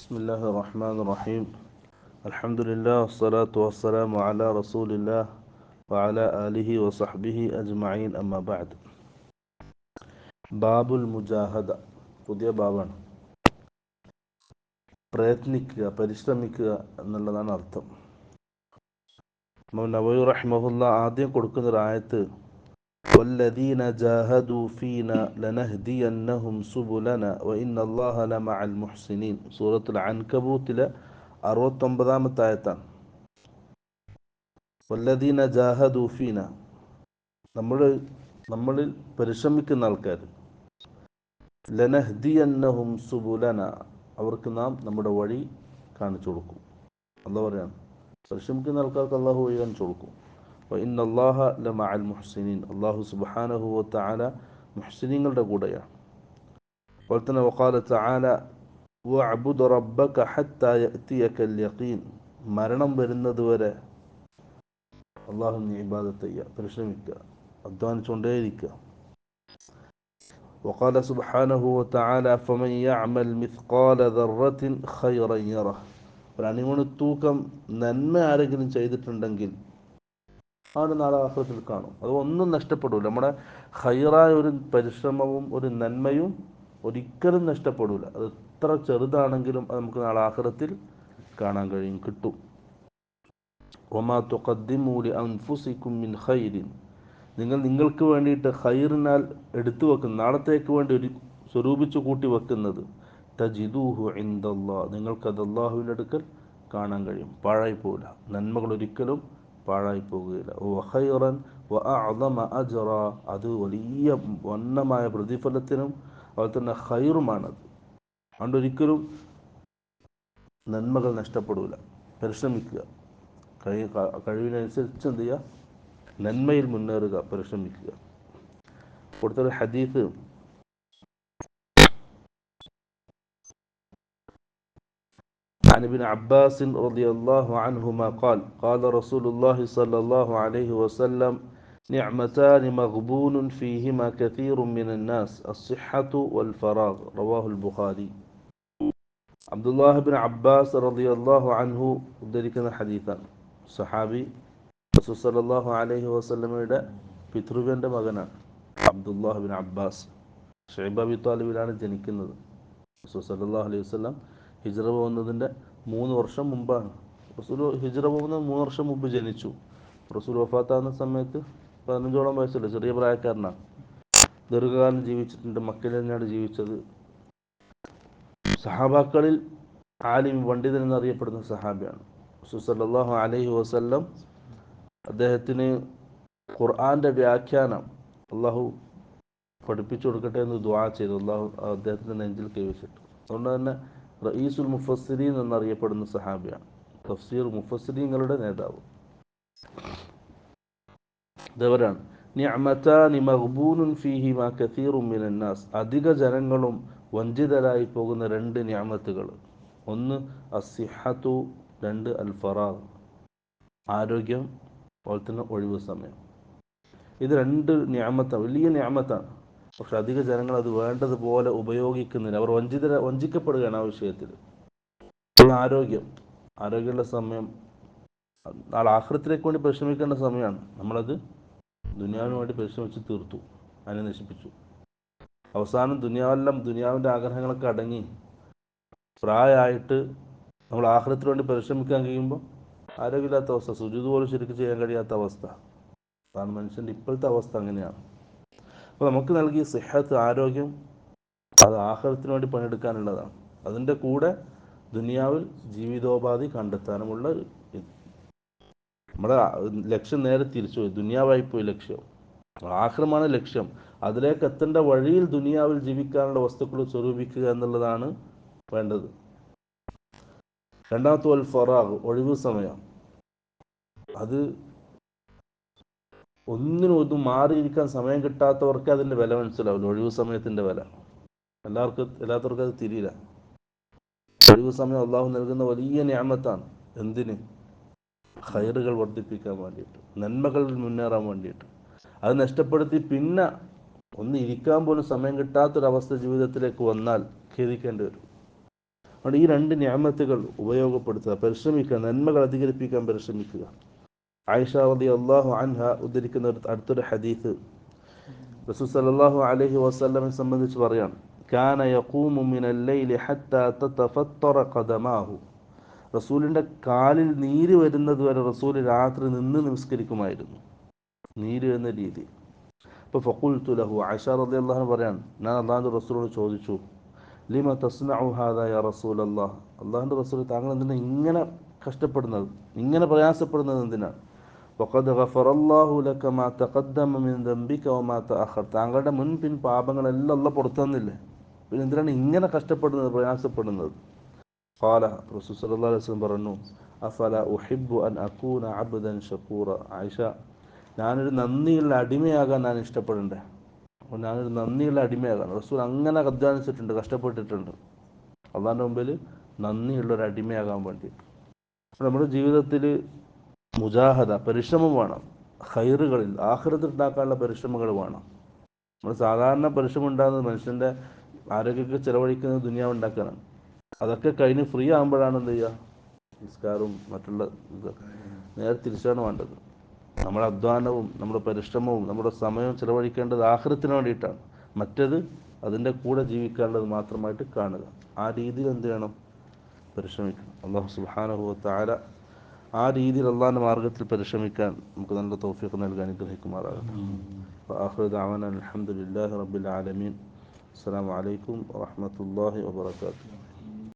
بسم الله الرحمن الرحيم الحمد لله والصلاة والسلام على رسول الله وعلى آله وصحبه أجمعين أما بعد ബാബുൽ മുജാഹദ പുതിയ ബാബാണ് പ്രയത്നിക്കുക പരിശ്രമിക്കുക എന്നുള്ളതാണ് അർത്ഥം നബി റഹ്മഹുല്ല ആദ്യം കൊടുക്കുന്ന ഒരു ആയത്ത് والذين جاهدوا فينا لنهدينهم سبلنا وإن الله لمع المحسنين സൂറത്തുൽ അൻകബൂത്തിലെ അറുപത്തൊമ്പതാമത്തെ ആയത്താണ് വല്ലദീന ജാഹദു ഫീന നമ്മൾ നമ്മളിൽ പരിശ്രമിക്കുന്ന ആൾക്കാർ ലനഹ്ദിയന്നഹും സുബുലന അവർക്ക് നാം നമ്മുടെ വഴി കാണിച്ചു കൊടുക്കും അല്ല പറയാണ് പരിശ്രമിക്കുന്ന ആൾക്കാർക്ക് അള്ളാഹു വഴി കാണിച്ചു കൊടുക്കും ഇന്ന അള്ളാഹ ലമ അൽ മുഹ്സിനീൻ അള്ളാഹു സുബാനഹു താല മുഹ്സിനീങ്ങളുടെ കൂടെയാണ് അതുപോലെ തന്നെ വക്കാല താല വഅബുദ് റബ്ബക ഹത്താ യഅതിയക യഖീൻ മരണം വരുന്നത് വരെ അള്ളാഹു നീ ഇബാദത്ത് ചെയ്യുക പരിശ്രമിക്കുക അധ്വാനിച്ചുകൊണ്ടേയിരിക്കുക وقال سبحانه وتعالى فمن يعمل مثقال ذرة خيرا يره ഒരു അണിമണി തൂക്കം നന്മ ആരെങ്കിലും ചെയ്തിട്ടുണ്ടെങ്കിൽ അവന് നാളെ ആഹ്ലത്തിൽ കാണും. അത് ഒന്നും നഷ്ടപ്പെടില്ല നമ്മുടെ ഹൈറായ ഒരു പരിശ്രമവും ഒരു നന്മയും ഒരിക്കലും നഷ്ടപ്പെടില്ല അത് എത്ര ചെറുതാണെങ്കിലും അത് നമുക്ക് നാളെ ആഹ്ലത്തിൽ കാണാൻ കഴിയും കിട്ടും. ഒമാ തുഖദ്ദിമൂലി അൻഫുസിക്കും മിൻ ഖൈരിൻ. നിങ്ങൾ നിങ്ങൾക്ക് വേണ്ടിയിട്ട് ഹൈറിനാൽ എടുത്തു വെക്കുന്ന നാളത്തേക്ക് വേണ്ടി ഒരു സ്വരൂപിച്ചു കൂട്ടി വെക്കുന്നത് തജിദൂഹു ഇന്ദല്ലാ നിങ്ങൾക്കത് അള്ളാഹുവിന്റെ അടുക്കൽ കാണാൻ കഴിയും. പാഴായി പോകില്ല നന്മകൾ ഒരിക്കലും പാഴായി പോകുകയില്ല അത് വലിയ വന്നമായ പ്രതിഫലത്തിനും അതുപോലെ തന്നെ ഹൈറുമാണത് അതുകൊണ്ട് നന്മകൾ നഷ്ടപ്പെടില്ല പരിശ്രമിക്കുക. കഴി കഴിവിനനുസരിച്ച് എന്ത് ചെയ്യുക? നന്മയിൽ മുന്നേറുക. പരിശ്രമിക്കുക. കൊടുത്തൊരു ഹദീസ് عن ابن عباس رضي الله عنهما قال قال رسول الله صلى الله عليه وسلم نعمتان مغبون فيهما كثير من الناس الصحة والفراغ رواه البخاري عبد الله بن عباس رضي الله عنه ഉദ്ധരിക്കുന്ന ഹദീസാണ് സഹാബി റസൂൽ സല്ലല്ലാഹു അലൈഹി വസല്ലമയുടെ പിതൃവ്യൻ്റെ മകനാണ് Abdullah bin Abbas Shaiba Abi താലിബിലാണ് ജനിക്കുന്നത് റസൂൽ സല്ലല്ലാഹു അലൈഹി വസല്ലം ഹിജ്റ പോകുന്നതിന്റെ മൂന്ന് വർഷം മുമ്പാണ്. റസൂൽ ഹിജ്റ പോകുന്നത് മൂന്ന് വർഷം മുമ്പ് ജനിച്ചു. റസൂൽ വഫാത്താകുന്ന സമയത്ത് പതിനഞ്ചോളം വയസ്സുള്ള ചെറിയ പ്രായക്കാരനാണ്. ദീർഘകാലം ജീവിച്ചിട്ടുണ്ട് മക്കയിൽ തന്നെയാണ് ജീവിച്ചത്. സഹാബാക്കളിൽ ആലിം പണ്ഡിതൻ എന്നറിയപ്പെടുന്ന സഹാബിയാണ്. റസൂൽ സല്ലല്ലാഹു അലൈഹി വസല്ലം അദ്ദേഹത്തിന് ഖുർആന്റെ വ്യാഖ്യാനം അള്ളാഹു പഠിപ്പിച്ചു കൊടുക്കട്ടെ എന്ന് ദ്വാ ചെയ്തു. അള്ളാഹു അദ്ദേഹത്തിന്റെ നെഞ്ചിൽ കൈവച്ചിട്ടു. അതുകൊണ്ട് തന്നെ റയീസുൽ മുഫസ്സിരീൻ എന്നറിയപ്പെടുന്ന സഹാബിയാണ്. തഫ്സീർ മുഫസ്സിരീങ്ങളുടെ നേതാവ്. ഇതവരാണ്. അധിക ജനങ്ങളും വഞ്ചിതരായി പോകുന്ന രണ്ട് നിഅമത്തുകൾ. ഒന്ന് അസിഹത്തു രണ്ട് അൽ ആരോഗ്യം അതുപോലെ തന്നെ ഒഴിവ് സമയം. ഇത് രണ്ട് ഞാമത്താണ് വലിയ ഞാമത്താണ് പക്ഷെ അധിക ജനങ്ങൾ അത് വേണ്ടതുപോലെ ഉപയോഗിക്കുന്നില്ല. അവർ വഞ്ചിത വഞ്ചിക്കപ്പെടുകയാണ് ആ വിഷയത്തിൽ. ആരോഗ്യം ആരോഗ്യമുള്ള സമയം നാളെ ആഹൃത്തിലേക്ക് വേണ്ടി പരിശ്രമിക്കേണ്ട സമയമാണ്. നമ്മളത് ദുനിയാവിന് വേണ്ടി പരിശ്രമിച്ച് തീർത്തു. അതിനെ നശിപ്പിച്ചു. അവസാനം ദുനിയാവെല്ലാം ദുനിയാവിന്റെ ആഗ്രഹങ്ങളൊക്കെ അടങ്ങി. പ്രായമായിട്ട് നമ്മൾ ആഹൃത്തിന് വേണ്ടി പരിശ്രമിക്കാൻ കഴിയുമ്പോൾ ആരോഗ്യമില്ലാത്ത അവസ്ഥ സുജിത് പോലും ശരിക്കും ചെയ്യാൻ കഴിയാത്ത അവസ്ഥ. അതാണ് മനുഷ്യന്റെ ഇപ്പോഴത്തെ അവസ്ഥ അങ്ങനെയാണ്. അപ്പോൾ നമുക്ക് നൽകിയ സിഹത്ത് ആരോഗ്യം അത് ആഹാരത്തിന് വേണ്ടി പണിയെടുക്കാനുള്ളതാണ്. അതിന്റെ കൂടെ ദുനിയാവിൽ ജീവിതോപാധി കണ്ടെത്താനുമുള്ള നമ്മുടെ ലക്ഷ്യം നേരെ തിരിച്ചു ദുനിയാവായി പോയി ലക്ഷ്യം. ആഹ്രമാണ് ലക്ഷ്യം. അതിലേക്ക് എത്തേണ്ട വഴിയിൽ ദുനിയാവിൽ ജീവിക്കാനുള്ള വസ്തുക്കൾ സ്വരൂപിക്കുക എന്നുള്ളതാണ് വേണ്ടത്. രണ്ടാമത്തെ വൽ ഫറാഗ് ഒഴിവ് സമയം. അത് ഒന്നിനും ഒന്നും മാറിയിരിക്കാൻ സമയം കിട്ടാത്തവർക്ക് അതിന്റെ വില മനസ്സിലാവില്ല ഒഴിവ് സമയത്തിന്റെ വില. എല്ലാവർക്കും എല്ലാത്തവർക്കും അത് തിരിയില്ല. ഒഴിവ് സമയം അള്ളാഹു നൽകുന്ന വലിയ ഞാമത്താണ് എന്തിന്? ഹൈറുകൾ വർദ്ധിപ്പിക്കാൻ വേണ്ടിയിട്ട് നന്മകൾ മുന്നേറാൻ വേണ്ടിയിട്ട്. അത് നഷ്ടപ്പെടുത്തി പിന്നെ ഒന്ന് ഇരിക്കാൻ പോലും സമയം കിട്ടാത്തൊരവസ്ഥ ജീവിതത്തിലേക്ക് വന്നാൽ ഖേദിക്കേണ്ടി വരും. അതുകൊണ്ട് ഈ രണ്ട് ഞാമത്തുകൾ ഉപയോഗപ്പെടുത്തുക പരിശ്രമിക്കുക നന്മകൾ അധികരിപ്പിക്കാൻ പരിശ്രമിക്കുക. ആയിഷ റതി അള്ളാഹു അൻഹ ഉദ്ധരിക്കുന്ന ഒരു അടുത്തൊരു ഹദീസ്. റസൂൽ സല്ലല്ലാഹു അലൈഹി വസല്ലമെ സംബന്ധിച്ച് പറയാം കാന ഖദമാഹു. റസൂലിന്റെ കാലിൽ നീര് വരുന്നത് വരെ റസൂൽ രാത്രി നിന്ന് നമസ്കരിക്കുമായിരുന്നു നീര് എന്ന രീതി. അപ്പോൾ ഫക്കുൽ ലഹു ആയിഷ റളിയല്ലാഹു അള്ളാഹു പറയാൻ ഞാൻ അള്ളാഹു റസൂലോട് ചോദിച്ചു ലിമ തസ്നഉ ഹാദാ യാ റസൂലല്ലാഹ് അള്ളാഹുവിന്റെ റസൂൽ താങ്കൾ എന്തിനാ ഇങ്ങനെ കഷ്ടപ്പെടുന്നത്? ഇങ്ങനെ പ്രയാസപ്പെടുന്നത് എന്തിനാണ് വഖദ് ഗഫറല്ലാഹു ലക മാ തഖദ്ദമ മിൻ ദംബിക വമാ തഅഖർ താങ്കളുടെ മുൻ പിൻ പാപങ്ങളെല്ലാം അല്ല പുറത്തു തന്നില്ലേ? പിന്നെ എന്തിനാണ് ഇങ്ങനെ കഷ്ടപ്പെടുന്നത് പ്രയാസപ്പെടുന്നത്? ഖാല റസൂൽ സല്ലല്ലാഹു അലൈഹി വസല്ലം പറഞ്ഞു അഫല ഉഹിബ്ബു അൻ അകൂന അബ്ദൻ ഷക്കൂറ? ആയിഷ ഞാനൊരു നന്ദിയുള്ള അടിമയാകാൻ ഞാൻ ഇഷ്ടപ്പെടണ്ടേ? ഞാനൊരു നന്ദിയുള്ള അടിമയാകാൻ. റസൂൽ അങ്ങനെ അധ്വാനിച്ചിട്ടുണ്ട് കഷ്ടപ്പെട്ടിട്ടുണ്ട്. അള്ളാഹിന്റെ മുമ്പിൽ നന്ദിയുള്ള ഒരു അടിമയാകാൻ വേണ്ടി. നമ്മുടെ ജീവിതത്തിൽ മുജാഹദ പരിശ്രമം വേണം. ഹൈറുകളിൽ ഉണ്ടാക്കാനുള്ള പരിശ്രമങ്ങൾ വേണം. നമ്മൾ സാധാരണ പരിശ്രമം ഉണ്ടാകുന്നത് മനുഷ്യന്റെ ആരോഗ്യമൊക്കെ ചിലവഴിക്കുന്നത് ദുനിയാവ് ഉണ്ടാക്കാനാണ്. അതൊക്കെ കഴിഞ്ഞ് ഫ്രീ ആകുമ്പോഴാണ് എന്ത് ചെയ്യുക? നിസ്കാരവും മറ്റുള്ള നേരെ തിരിച്ചാണ് വേണ്ടത്. നമ്മുടെ അധ്വാനവും നമ്മുടെ പരിശ്രമവും നമ്മുടെ സമയവും ചിലവഴിക്കേണ്ടത് ആഹൃത്തിന് വേണ്ടിയിട്ടാണ്. മറ്റത് അതിന്റെ കൂടെ ജീവിക്കാനുള്ളത് മാത്രമായിട്ട് കാണുക. ആ രീതിയിൽ എന്ത് ചെയ്യണം പരിശ്രമിക്കണം. അള്ളാഹു സുബാനഹു താര ആ രീതിയിൽ അള്ളാഹിൻ്റെ മാർഗത്തിൽ പരിശ്രമിക്കാൻ നമുക്ക് നല്ല തൗഫീഖ് നൽകാൻ അനുഗ്രഹിക്കുമാറാകട്ടെ ആഹ്റ ദാവാന അലഹമുല്ലാ റബ്ബിൽ ആലമീൻ അസ്സാം വലൈക്കും വാഹമത്തല്ലാഹി വാബർക്കാത്തു